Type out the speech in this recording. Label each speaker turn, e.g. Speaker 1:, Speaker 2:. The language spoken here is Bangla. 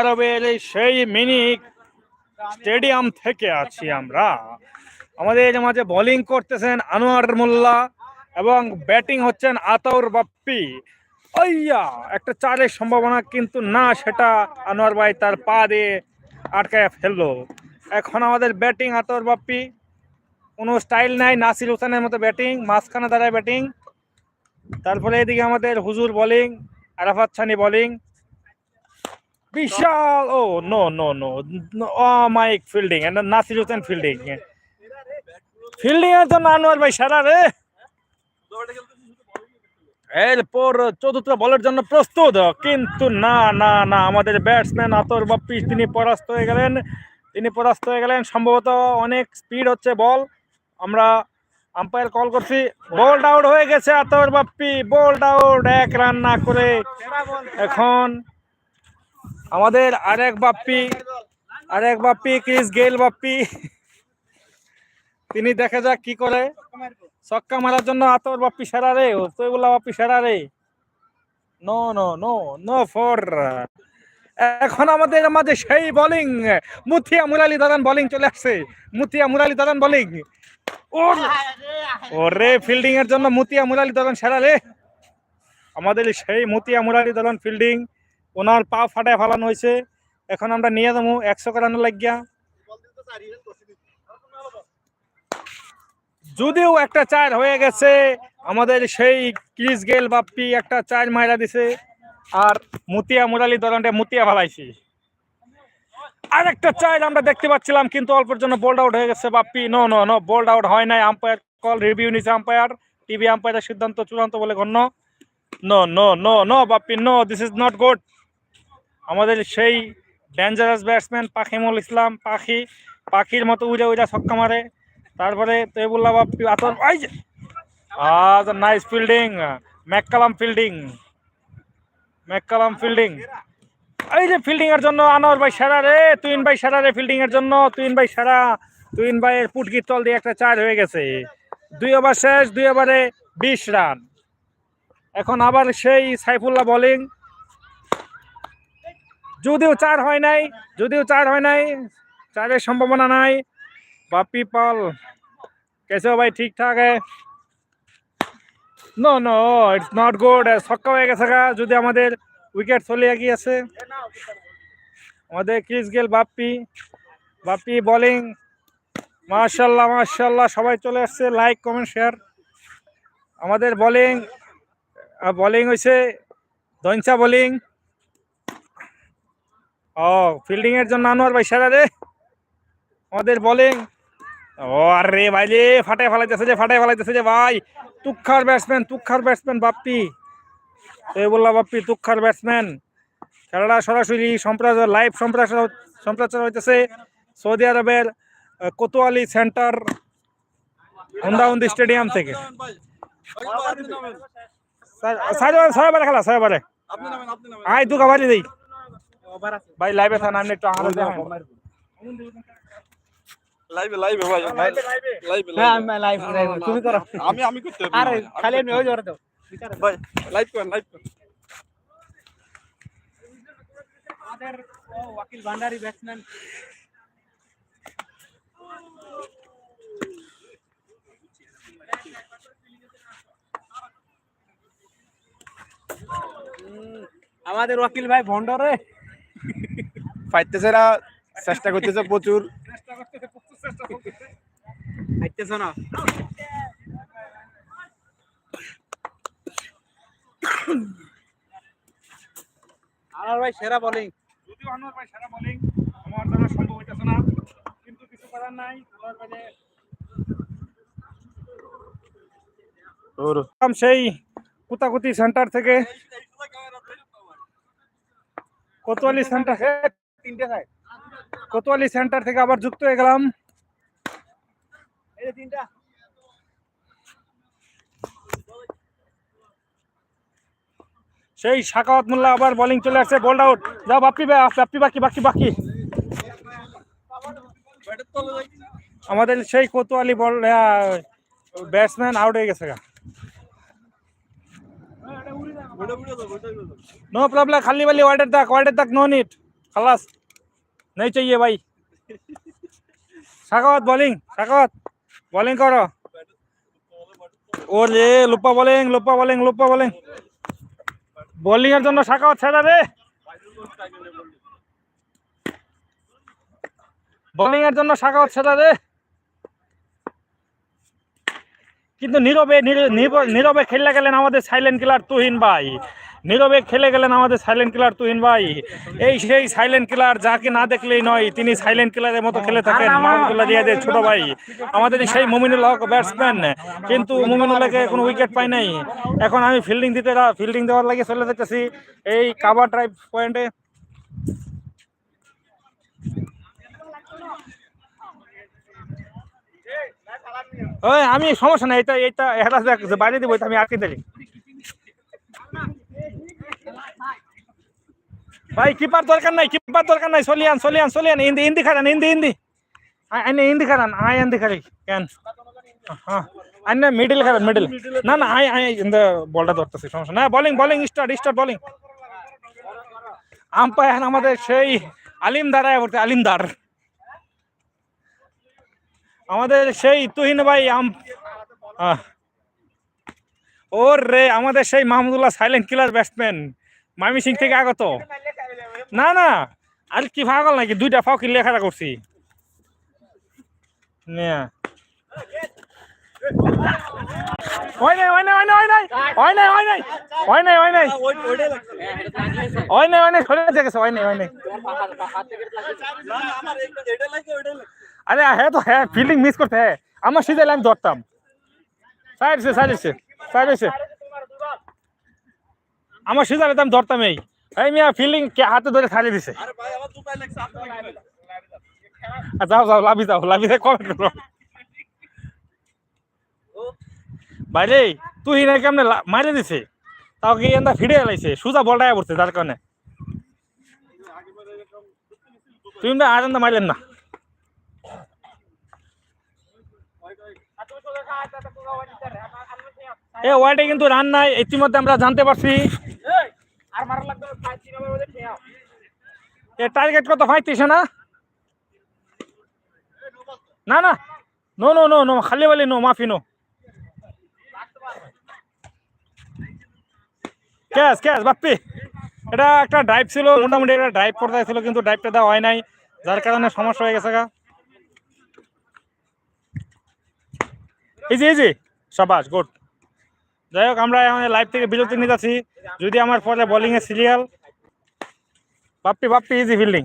Speaker 1: আরবের সেই মিনি স্টেডিয়াম থেকে আছি আমরা। আমাদের মাঝে বোলিং করতেছেন আনোয়ার মোল্লা এবং ব্যাটিং হচ্ছেন আতাউর বাপ্পি। ওইয়া, একটা চারের সম্ভাবনা কিন্তু না, সেটা আনোয়ার ভাই তার পা দিয়ে আটকায় ফেলল। এখন আমাদের ব্যাটিং আতাউর বাপ্পি। কোনো স্টাইল নাই, নাসির হোসেনের মতো ব্যাটিং মাঝখানে দাঁড়ায় ব্যাটিং তারপরে এদিকে আমাদের হুজুর বোলিং আরাফাত ছানি বোলিং বিশাল, ও no no no অমাইক fielding end Nasir Hossain fielding fielding এর জন্য আনোয়ার ভাই সারা রে। এরপর চতুর্থ বলের জন্য প্রস্তুত, কিন্তু না না না, আমাদের ব্যাটসম্যান আতর বাপ্পি, তিনি পরাস্ত হয়ে গেলেন। তিনি পরাস্ত হয়ে গেলেন, সম্ভবত অনেক স্পিড হচ্ছে বল আমরা আম্পায়ার কল করছি। বোল্ড আউট হয়ে গেছে আতর বাপ্পি বোল্ড আউট এক রান না করে। এখন আমাদের আরেক বাপ্পি আরেক বাপ্পি, ক্রিস গেল বাপ্পি। তিনি দেখা যাক কি করে। ছক্কা মারার জন্য আতর বাপ্পি সেরা রে তৈবুল্লাহ বাপ্পি সেরা রে। No no no no four এখন আমাদের মাঝে সেই বোলিং মুথিয়া মুরালি দাদান বোলিং চলে আসছে। মুথিয়া মুরালি দাদান বোলিং ওরে ফিল্ডিং এর জন্য মুতিয়া মুরালি দাদান সেরা রে। আমাদের সেই মুতিয়া মুরালি দাদান ফিল্ডিং ওনার পা ফাটায় ফালানো হয়েছে। এখন আমরা নিয়ে যাব একশো করানো লাগিয়া। যদিও একটা চার হয়ে গেছে, আমাদের সেই ক্রিস গেল বাপ্পি একটা চার মাইরা দিছে, আর মুতিয়া মুরালি দলনটা মুতিয়া ফালাইছি। আর একটা চার আমরা দেখতে পাচ্ছিলাম, কিন্তু অল্পের জন্য বোল্ড আউট হয়ে গেছে Bappi. No no no bowled out হয় নাই। আম্পায়ার কল রিভিউ নিছে আম্পায়ার টিভি আম্পায়ারের সিদ্ধান্ত চূড়ান্ত বলে গণ্য। No no no no Bappi no this is not good আমাদের সেই ডেঞ্জারাস ব্যাটসম্যান পাখিমুল ইসলাম, পাখি, পাখির মতো উড়ে উড়ে ছক্কা মারে। তারপরে তৈবুল্লাহ বাপ্পি আতর আজ nice fielding McCullum fielding McCullum fielding এই যে ফিল্ডিং এর জন্য আনোয়ার ভাই সেরা রে, তুইন ভাই সেরা রে ফিল্ডিং এর জন্য, তুইন ভাই সেরা। তুইন ভাইয়ের পুটকির তল দিয়ে একটা চার হয়ে গেছে। দুই ওভার শেষ, দুই ওভারে বিশ রান। এখন আবার সেই সাইফুল্লাহ বোলিং যদিও চার হয় নাই, যদিও চার হয় নাই, চারের সম্ভাবনা নাই। বাপি পাল কেসে ভাই ঠিকঠাক no no it's not good ছক্কা হয়ে গেছে যদি আমাদের উইকেট চলে এগিয়ে আছে আমাদের Chris Gayle Bappi Bappi bowling মার্শাল্লাহ মার্শাল্লাহ সবাই চলে আসছে লাইক কমেন্ট শেয়ার আমাদের বলিং বলিং হয়েছে ধনসা বলিং ও ফিল্ডিং এর জন্য আনোয়ার ভাই সেরা রে। আমাদের বোলিং ও আরে ভাই রে ফাটাই ফেলাইতেছে যে ফাটাই ফেলাইতেছে যে ভাই। Tushar batsman Tushar batsman Bappi. বললাম বাপ্পি তুক্ষার ব্যাটসম্যান খেলাটা সরাসরি সম্প্রচার লাইভ সম্প্রচার সম্প্রচার হইতেছে সৌদি আরবের কোতোয়ালি সেন্টার হুন্দাহুন্দি স্টেডিয়াম থেকে। ছয়বারে খেলা ছয়বারে আয় দু কাবারি দেই। ভাই লাইভে থান আমি একটু আহারে
Speaker 2: লাইভে লাইভে ভাই লাইভে
Speaker 3: হ্যাঁ আমি লাইভ তুমি করো।
Speaker 2: আমি আমি করতে
Speaker 3: আরে খালি আমি ওই জোরে দাও।
Speaker 2: ভাই লাইভ লাইভ করেন।
Speaker 3: আমাদের ও ওয়াকিল ভান্ডারি ব্যাটসম্যান আমাদের ওয়াকিল ভাই ভন্ডরে
Speaker 2: পাইতেছে না চেষ্টা করতেছে প্রচুর
Speaker 3: আইতেছ না আমার ভাই সেরা বোলিং
Speaker 1: যদিও আনোয়ার ভাই সারা বোলিং আমার দ্বারা সম্ভব হইতেছে না কিন্তু কিছু করার নাই আনোয়ার সেই কুতাকুতি সেন্টার থেকে কোতোয়ালি সেন্টার
Speaker 3: তিনটে সাইড
Speaker 1: কোতোয়ালি সেন্টার থেকে আবার যুক্ত হয়ে গেলাম।
Speaker 3: এই তিনটা।
Speaker 1: সেই শাকাওয়াত মোল্লা আবার বোলিং চলে আসছে বোল্ড আউট যাও বাপ্পি বা- বাপ্পি বাকি বাকি বাকি। আমাদের সেই কোতোয়ালি বল ব্যাটসম্যান আউট হয়ে গেছে গা। নো প্রবলেম খালি বালি ওয়ার্ডের দাগ ওয়ার্ডের দাগ নো নিট খালাস। নেই চাই ভাই। शाखावत बॉलिंग शाखावत बॉलिंग করো। और ये लुप्पा बॉलिंग लुप्पा बॉलिंग लुप्पा बॉलिंग बॉलिंग এর জন্য শাখাওয়াত ছেড়া রে বলিং এর জন্য শাখাওয়াত ছেড়া রে কিন্তু নীরবে নীরবে খেললে গেলেন আমাদের সাইলেন্ট কিলার তুহিন ভাই। নীরবে খেলে গেলেন আমাদের সাইলেন্ট কিলার তুহিন ভাই। এই সেই সাইলেন্ট কিলার যাকে না দেখলেই নয় তিনি সাইলেন্ট কিলারের মতো খেলে থাকেন। রিয়াদের ছোট ভাই। আমাদের সেই মুমিনুল হক ব্যাটসম্যান কিন্তু মুমিনুল্লাহকে কোনো উইকেট পাই নাই। এখন আমি ফিল্ডিং দিতে ফিল্ডিং দেওয়ার লাগে চলে যেতেছি এই কাভার ড্রাইভ পয়েন্টে ওই আমি সমস্যা নাই এটা এটা এটা বাইরে দিব আমি আটকে দিলি। ভাই কিপার দরকার নাই কিপার দরকার নাই। চলিয়ান চলিয়ান চলিয়ান। হিন্দি হিন্দি খারান হিন্দি হিন্দি আইনে হিন্দি খারান আই হিন্দি খারি কেন? হ্যাঁ। আইনে মিডিল খারান মিডিল না না আই আই ইন্দা, বলটা ধরতেছি, সমস্যা না bowling bowling start start bowling. Umpire আমাদের সেই আলিমদার আয় পড়তে আলিমদার আমাদের সেই তুহিন ভাই, আম। ওর রে, আমাদের সেই মাহমুদুল্লাহ সাইলেন্ট কিলার ব্যাটসম্যান মামি সিং থেকে আগত। না না। আর কি পাগল নাকি? দুইটা ফাও লেখাটা করছি। আরে হ্যাঁ, হ্যাঁ তো হ্যাঁ ফিল্ডিং মিস করতে হ্যাঁ। আমার সিজাইলে আমি ধরতাম। সাইড সে সাইড আমার সিজাইলে তো আমি ধরতাম এই। এই মিয়া ফিল্ডিং কে হাতে ধরে ছাড়িয়ে দিছে। যাও যাও লাভি যাও লাভি যাও কমেন্ট করো। বাইরে তুই না কেমনে মারে দিছে? তাও কি এন্দা ফিরে এলাইছে? সুজা বলটা পড়ছে তার কারণে। তুমি না আর এন্দা মারলেন না। এ ওয়াইডে কিন্তু রান নাই ইতিমধ্যে আমরা জানতে পারছি। টার্গেট কত ফাইতেছে না? না না। নো নো নো নো খালি বলি নো মাফি নো ক্যাশ ক্যাশ বাপ্পি। এটা একটা ড্রাইভ ছিল, মোটামুটি একটা ড্রাইভ করতে ছিল, কিন্তু ড্রাইভটা দেওয়া হয় নাই। যার কারণে সমস্যা হয়ে গেছে গা। ইজি ইজি সাবাস গুড যাই হোক, আমরা এখন লাইভ থেকে বিরতি নিতেছি যদি আমার পরে এ serial Bappi Bappi easy fielding